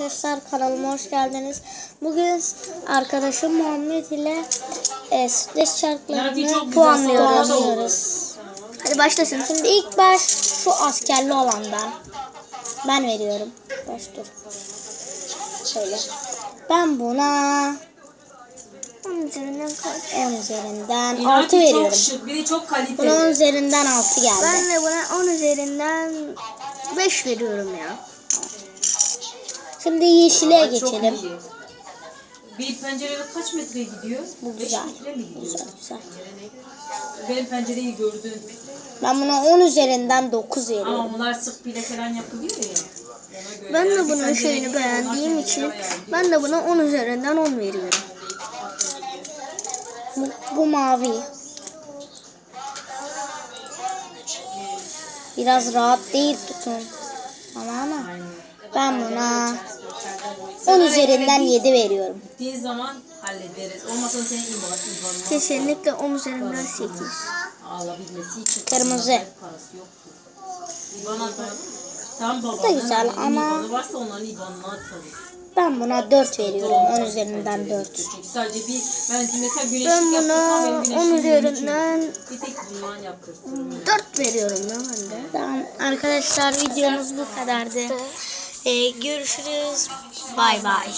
arkadaşlar kanalıma hoş geldiniz. Bugün arkadaşım Muhammed ile e, stres şarkılarını puanlıyoruz. Hadi başlasın. Şimdi ilk baş şu askerli olandan. Ben veriyorum. Baş dur. Şöyle. Ben buna 10 üzerinden kaç? 10 üzerinden İnan 6 ki veriyorum. Çok şık, bir de çok kaliteli. Buna 10 üzerinden 6 geldi. Ben de buna 10 üzerinden 5 veriyorum ya. Şimdi yeşile çok geçelim. iyi. Bir pencerede kaç metre gidiyor? Bu 5 güzel. metre mi gidiyor? Güzel güzel. Benim pencereyi gördün. Ben buna 10 üzerinden 9 veriyorum. Ama bunlar sık pile falan yapılıyor ya. Ben de bunun şeyini beğendiğim onlar için ben de buna 10 üzerinden 10 veriyorum. Bu, bu mavi. Biraz rahat değil tutun. Ama ama ben buna 10 üzerinden 7 veriyorum. Zaman hallederiz. Olmasa senin Kesinlikle 10 üzerinden 8. alabilmesi için. Kırmızı. Parası yoktu. İban atar. Tam babanın da güzel ama- İbanı varsa onların ibanına atalım. Ben buna 4 veriyorum. 10 üzerinden 4. Çünkü sadece bir ben mesela güneşlik Ben yaptırmam, buna benim 10 güneşliğim üzerinden Bir tek bundan yaptırtırım. 4 veriyorum ya ben de. Tamam arkadaşlar videomuz bu kadardı. Ee, görüşürüz. Bay bay.